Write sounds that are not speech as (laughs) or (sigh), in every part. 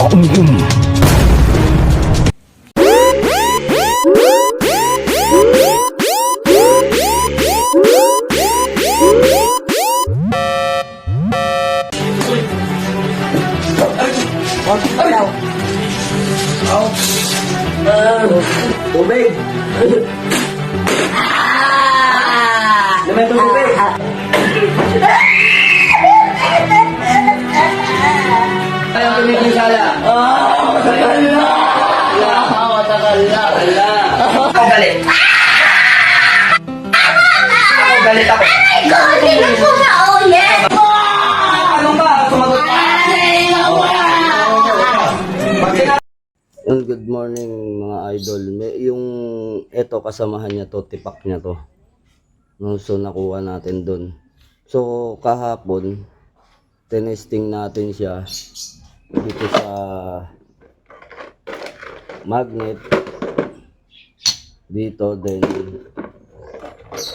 bỗng dưng con bắt đầu không ờ bố bê à, à. à. à. à. à. à. à. Ayaw tumigil sala. Oh, matagal na! Matagal na! Wala! Ako galit. Ako galit ako. Hindi na po maulit! Ano ba? Sumagot ka? Good morning mga idol. May, yung eto kasamahan niya to, tipak niya to. No, so nakuha natin dun. So kahapon, tinesting natin siya dito sa magnet. Dito then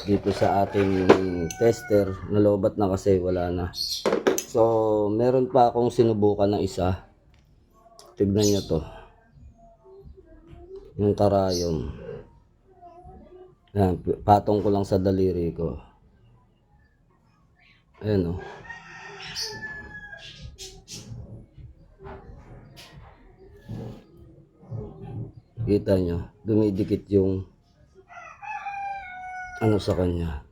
dito sa ating tester. Nalobat na kasi wala na. So meron pa akong sinubukan ng isa. Tignan niyo to yung karayom. Yan, patong ko lang sa daliri ko. Ayan o. Kita nyo, dumidikit yung ano sa kanya.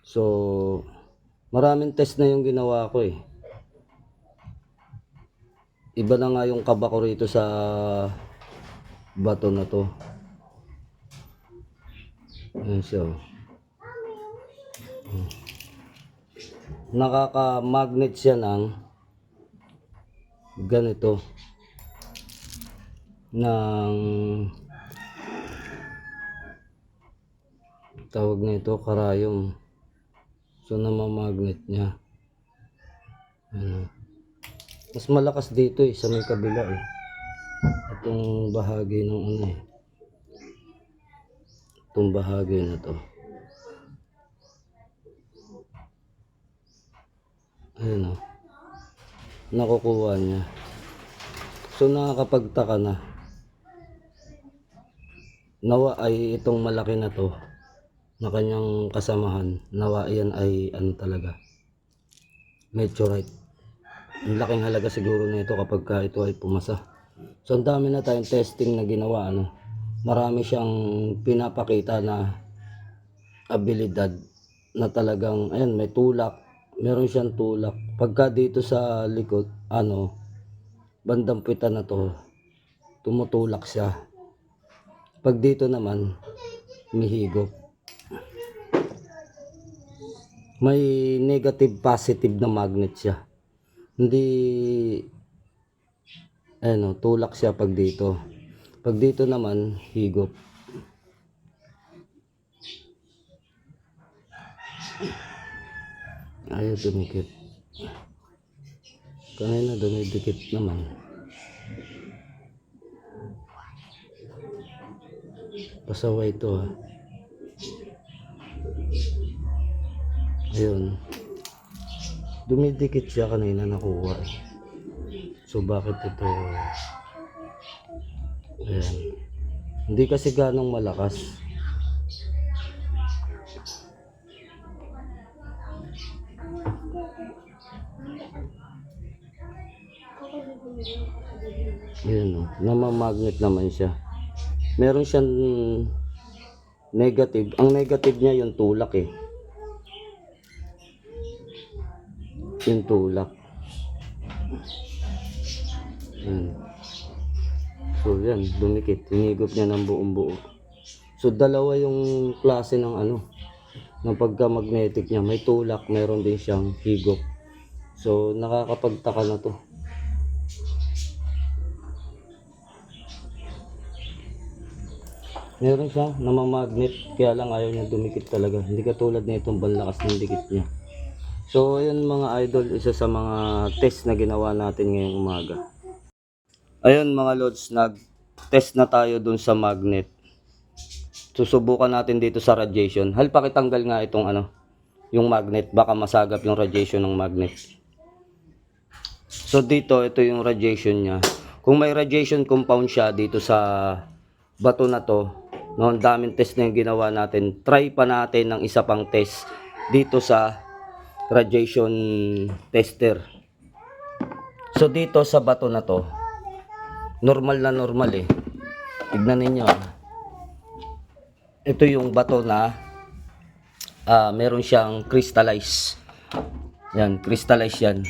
So, maraming test na yung ginawa ko eh. Iba na nga yung kaba ko rito sa bato na to. Ayan siya. oh. Nakaka-magnet siya ng ganito. Ng tawag na ito karayom. So namamagnet niya. Ano. Mas malakas dito eh sa may kabila eh itong bahagi ng ano eh itong bahagi na to ayun o nakukuha niya so nakakapagtaka na nawa ay itong malaki na to na kanyang kasamahan nawa yan ay ano talaga meteorite ang laking halaga siguro na ito kapag ka ito ay pumasa So ang dami na tayong testing na ginawa ano. Marami siyang pinapakita na abilidad na talagang ayan may tulak. Meron siyang tulak. Pagka dito sa likod ano bandang pita na to tumutulak siya. Pag dito naman mihigop. May negative positive na magnet siya. Hindi ano, tulak siya pag dito. Pag dito naman, higop. Ayaw dumikit. Kanina dumidikit naman. Pasaway ito ha. Ayun. Dumidikit siya kanina nakuha eh. So bakit ito Ayan. Hindi kasi ganong malakas. Ayan o. Namamagnet naman siya. Meron siyang negative. Ang negative niya yung tulak eh. Yung tulak. Yan. So yan, dumikit. Hinigop niya ng buong buo. So dalawa yung klase ng ano, ng pagka-magnetic niya. May tulak, meron din siyang higop. So nakakapagtaka na to. Meron siya namamagnet, kaya lang ayaw niya dumikit talaga. Hindi katulad na itong banlakas ng dikit niya. So, ayun mga idol, isa sa mga test na ginawa natin ngayong umaga. Ayun mga lods, nag-test na tayo dun sa magnet. Susubukan natin dito sa radiation. Hal pakitanggal nga itong ano, yung magnet. Baka masagap yung radiation ng magnet. So dito, ito yung radiation niya. Kung may radiation compound siya dito sa bato na to, no, ang daming test na yung ginawa natin. Try pa natin ng isa pang test dito sa radiation tester. So dito sa bato na to, normal na normal eh. tignan ninyo. Ito yung bato na ah, meron siyang crystallize. Yan, crystallize yan.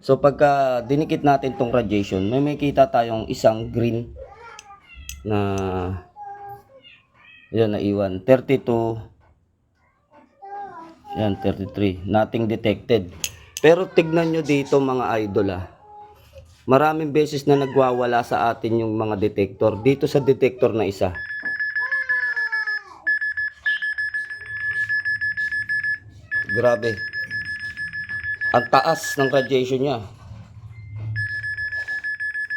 So pagka dinikit natin tong radiation, may makita tayong isang green na yan naiwan. 32 yan, 33. Nothing detected. Pero tignan nyo dito mga idol ah. Maraming beses na nagwawala sa atin yung mga detector. Dito sa detector na isa. Grabe. Ang taas ng radiation niya.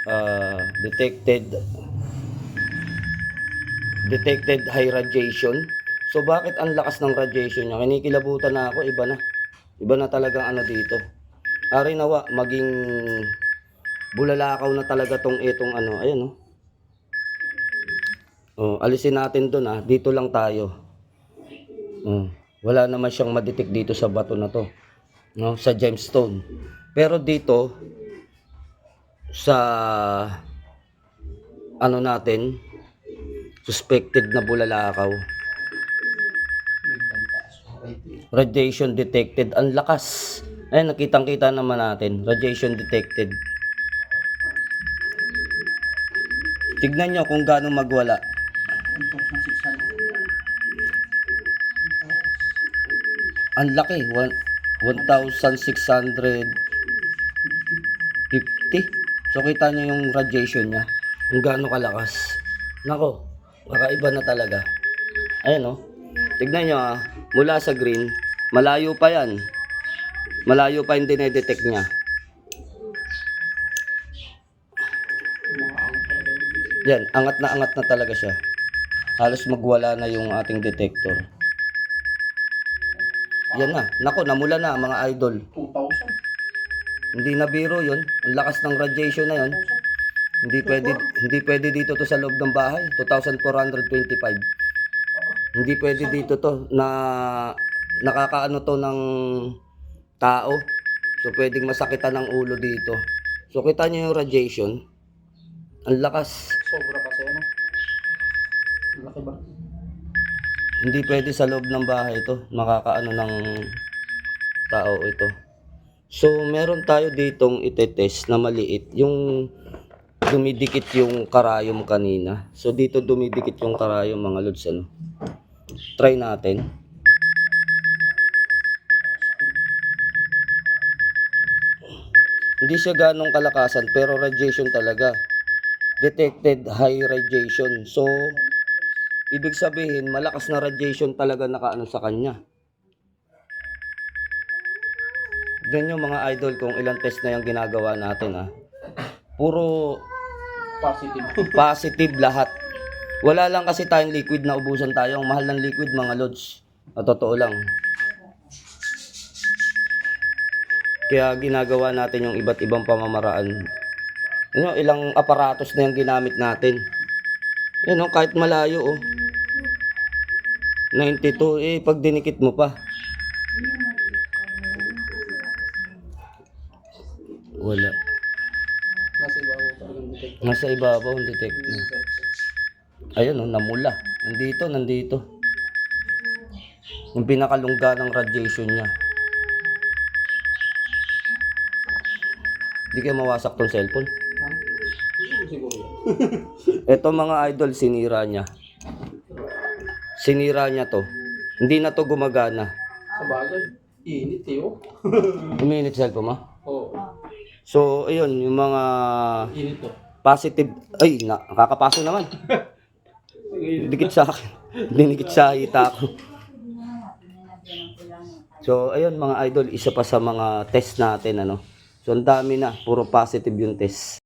Ah, detected detected high radiation. So bakit ang lakas ng radiation niya? Kinikilabutan na ako, iba na. Iba na talaga ano dito. Ari nawa, maging bulalakaw na talaga tong itong ano, ayan oh. Oh, alisin natin doon ah. Dito lang tayo. Oh, wala naman siyang madetect dito sa bato na to. No, sa gemstone. Pero dito sa ano natin suspected na bulalakaw. Radiation detected. Ang lakas. Ayun nakitang kita naman natin. Radiation detected. Tignan nyo kung gaano magwala. Ang laki. One- 1,650 so kita nyo yung radiation niya. Kung gaano kalakas. Nako kakaiba na talaga. Ayan oh. Tignan nyo ah. Mula sa green malayo pa yan. Malayo pa yung dinedetect niya. Yan angat na angat na talaga siya. Halos magwala na yung ating detector. Yan na. Nako namula na mga idol. 2,000. hindi na biro yun. Ang lakas ng radiation na yun. Hindi pwede, hindi pwede dito to sa loob ng bahay. 2,425. Hindi pwede dito to na nakakaano to ng tao. So pwedeng masakitan ng ulo dito. So kita nyo yung radiation. Ang lakas. Sobra kasi ano. Ang Laki ba? Hindi pwede sa loob ng bahay ito. Makakaano ng tao ito. So, meron tayo ditong itetest na maliit. Yung dumidikit yung karayom kanina. So, dito dumidikit yung karayom mga lods. Ano? Try natin. Hindi siya ganong kalakasan pero radiation talaga. Detected high radiation. So, ibig sabihin malakas na radiation talaga nakaano sa kanya. Ganyan yung mga idol kung ilang test na yung ginagawa natin ah. Puro Positive. (laughs) positive lahat. Wala lang kasi tayong liquid na ubusan tayo. Ang mahal ng liquid mga lods. Na totoo lang. Kaya ginagawa natin yung iba't ibang pamamaraan. Ano, ilang aparatos na yung ginamit natin. Yan oh, kahit malayo oh. 92 eh pag dinikit mo pa. Wala. Nasa ibabaw talagang detect. Nasa ibabaw ang detect niya. Ayun oh, namula. Nandito, nandito. Yung pinakalungga ng radiation niya. Hindi kayo mawasak tong cellphone. Ito mga idol, sinira niya. Sinira niya to. Hindi na to gumagana. Sa bagay. Init eh oh. Uminit cellphone mo. Oo. So, ayun, yung mga Init oh. Positive... Ay, na, nakakapaso naman. (laughs) Dikit sa akin. Dinikit sa hita ko. So, ayun mga idol, isa pa sa mga test natin, ano. So, ang dami na. Puro positive yung test.